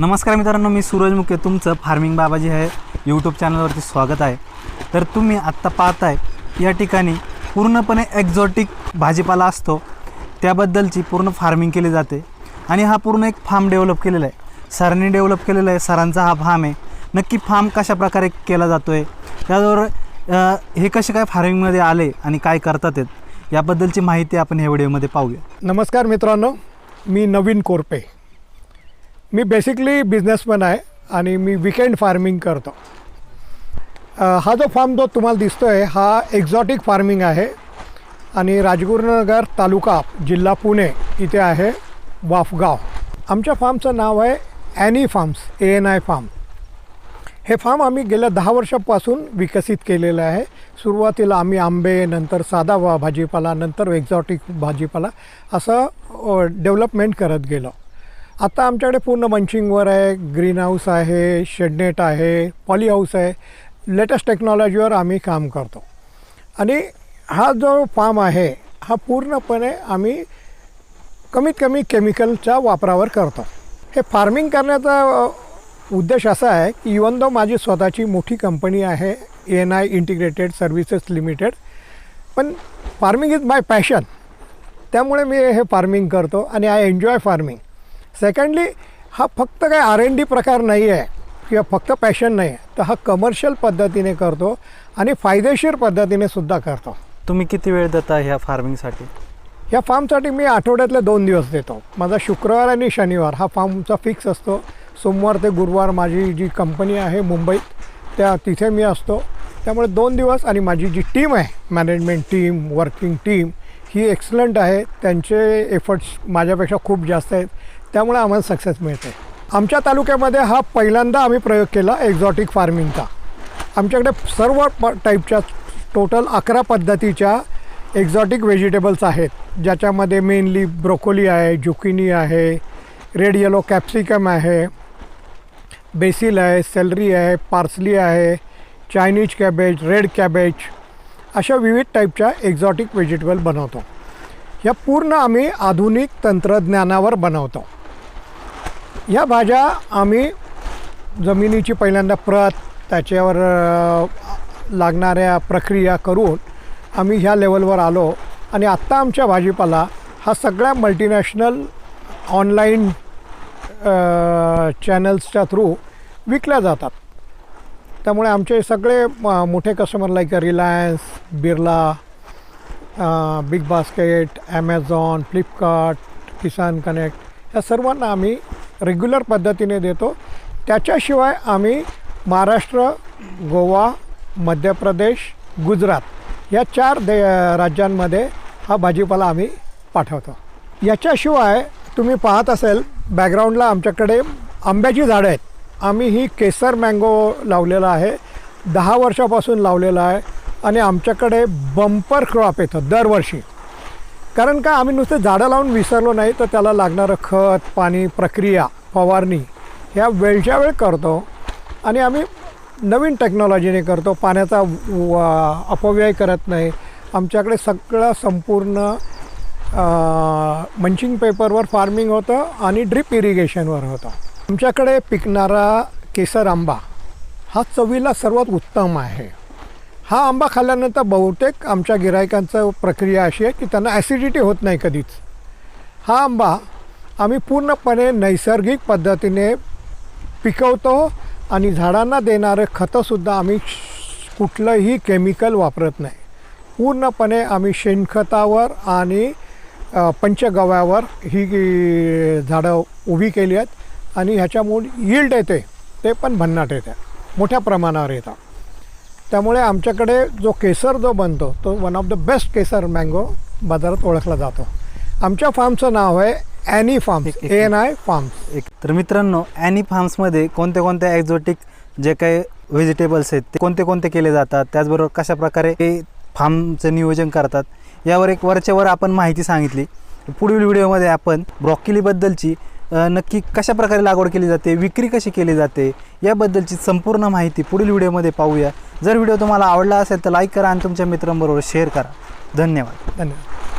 नमस्कार मित्रांनो मी सूरज मुके. तुमचं फार्मिंग बाबाजी आहे यूट्यूब चॅनलवरती स्वागत आहे. तर तुम्ही आत्ता पाहताय या ठिकाणी पूर्णपणे एक्झॉटिक भाजीपाला असतो. त्याबद्दलची पूर्ण फार्मिंग केली जाते. आणि हा पूर्ण एक फार्म डेव्हलप केलेला आहे. सरांनी डेव्हलप केलेला आहे. सरांचा हा फार्म आहे. नक्की फार्म कशा प्रकारे केला जातो आहे त्याचबरोबर हे कसे काय फार्मिंगमध्ये आले आणि काय करतात आहेत याबद्दलची माहिती आपण ह्या व्हिडिओमध्ये पाहूया. नमस्कार मित्रांनो मी नवीन कोरपे. मी बेसिकली बिझनेसमॅन आहे आणि मी विकेंड फार्मिंग करतो. हा जो फार्म जो तुम्हाला दिसतो आहे हा एक्झॉटिक फार्मिंग आहे. आणि राजगुरुनगर तालुका जिल्हा पुणे इथे आहे वाफगाव. आमच्या फार्मचं नाव आहे Ani farms A N I farm हे फार्म आम्ही गेल्या दहा वर्षापासून विकसित केलेलं आहे. सुरुवातीला आम्ही आंबे नंतर साधा भाजीपाला नंतर एक्झॉटिक भाजीपाला असं डेव्हलपमेंट करत गेलो. आता आमच्याकडे पूर्ण मंचिंगवर आहे ग्रीन हाऊस आहे शेडनेट आहे पॉली हाऊस आहे. लेटेस्ट टेक्नॉलॉजीवर आम्ही काम करतो. आणि हा जो फार्म आहे हा पूर्णपणे आम्ही कमीत कमी केमिकलच्या वापरावर करतो. हे फार्मिंग करण्याचा उद्देश असा आहे की इवन दो माझी स्वतःची मोठी कंपनी आहे N I integrated services limited पण फार्मिंग इज माय पॅशन त्यामुळे मी हे फार्मिंग करतो आणि आय एन्जॉय फार्मिंग सेकंडली हा फक्त काय आर एन डी प्रकार नाही आहे किंवा फक्त पॅशन नाही आहे तर हा कमर्शियल पद्धतीने करतो आणि फायदेशीर पद्धतीने सुद्धा करतो. तुम्ही किती वेळ देता ह्या फार्मिंगसाठी या फार्मसाठी मी आठवड्यातले दोन दिवस देतो. माझा शुक्रवार आणि शनिवार हा फार्मचा फिक्स असतो. सोमवार ते गुरुवार माझी जी कंपनी आहे मुंबईत त्या तिथे मी असतो. त्यामुळे दोन दिवस आणि माझी जी टीम आहे मॅनेजमेंट टीम वर्किंग टीम ही एक्सलंट आहे. त्यांचे एफर्ट्स माझ्यापेक्षा खूप जास्त आहेत. त्यामुळे आम्हाला सक्सेस मिळते. आमच्या तालुक्यामध्ये हा पहिल्यांदा आम्ही प्रयोग केला एक्झॉटिक फार्मिंगचा आमच्याकडे सर्व प टाईपच्या टोटल अकरा पद्धतीच्या एक्झॉटिक व्हेजिटेबल्स आहेत. ज्याच्यामध्ये मेनली ब्रोकोली आहे जुकिनी आहे रेड येलो कॅप्सिकम आहे बेसिल आहे सेलरी आहे पार्सली आहे चायनीज कॅबेज रेड कॅबेज अशा विविध टाईपच्या एक्झॉटिक व्हेजिटेबल बनवतो. ह्या पूर्ण आम्ही आधुनिक तंत्रज्ञानावर बनवतो. ह्या भाज्या आम्ही जमिनीची पहिल्यांदा प्रत त्याच्यावर लागणाऱ्या प्रक्रिया करून आम्ही ह्या लेवलवर आलो. आणि आत्ता आमच्या भाजीपाला हा सगळ्या मल्टीनॅशनल ऑनलाईन चॅनल्सच्या थ्रू विकल्या जातात. त्यामुळे आमचे सगळे मोठे customer like Reliance Birla big basket Amazon Flipkart Kisan connect या सर्वांना आम्ही रेग्युलर पद्धतीने देतो. त्याच्याशिवाय आम्ही महाराष्ट्र गोवा मध्य प्रदेश गुजरात या चार दे राज्यांमध्ये हा भाजीपाला आम्ही पाठवतो. याच्याशिवाय तुम्ही पाहत असेल बॅकग्राऊंडला आमच्याकडे आंब्याची झाडं आहेत. आम्ही ही केसर मँगो लावलेला आहे. दहा वर्षापासून लावलेला आहे. आणि आमच्याकडे बंपर क्रॉप येतं दरवर्षी. कारण का आम्ही नुसते झाडं लावून विसरलो नाही तर त्याला लागणारं खत पाणी प्रक्रिया फवारणी ह्या वेळच्या वेळ करतो. आणि आम्ही नवीन टेक्नॉलॉजीने करतो. पाण्याचा अपव्यय करत नाही. आमच्याकडे सगळं संपूर्ण मंचिंग पेपरवर फार्मिंग होतं आणि ड्रिप इरिगेशनवर होतं. आमच्याकडे पिकणारा केसर आंबा हा चवीला सर्वात उत्तम आहे. हा आंबा खाल्ल्यानंतर बहुतेक आमच्या गिरायकांचं प्रक्रिया अशी आहे की त्यांना ॲसिडिटी होत नाही कधीच. हा आंबा आम्ही पूर्णपणे नैसर्गिक पद्धतीने पिकवतो आणि झाडांना देणारं खतंसुद्धा आम्ही कुठलंही केमिकल वापरत नाही. पूर्णपणे आम्ही शेणखतावर आणि पंचगव्यावर ही झाडं उभी केली आहेत आणि ह्याच्यामुळे यील्ड येते ते पण भन्नाट येते. मोठ्या प्रमाणावर येतात. त्यामुळे आमच्याकडे जो केसर जो बनतो तो one of the best Kesar mango बाजारात ओळखला जातो. आमच्या फार्मचं नाव आहे ॲनी फार्म्स एक- ए एन आय फार्म्स एक तर मित्रांनो ॲनी फार्म्समध्ये कोणते कोणते एक्झॉटिक जे काही व्हेजिटेबल्स आहेत ते कोणते कोणते केले जातात त्याचबरोबर कशा प्रकारे ते फार्मचं नियोजन करतात यावर एक वरच्यावर आपण माहिती सांगितली. पुढील व्हिडिओमध्ये आपण ब्रॉकिलीबद्दलची नक्की कशा प्रकारे लागवड केली जाते विक्री कशी केली जाते याबद्दलची संपूर्ण माहिती पुढील व्हिडिओमध्ये पाहूया. जर व्हिडिओ तुम्हाला आवडला असेल तर लाईक करा आणि तुमच्या मित्रांबरोबर शेअर करा. धन्यवाद. धन्यवाद.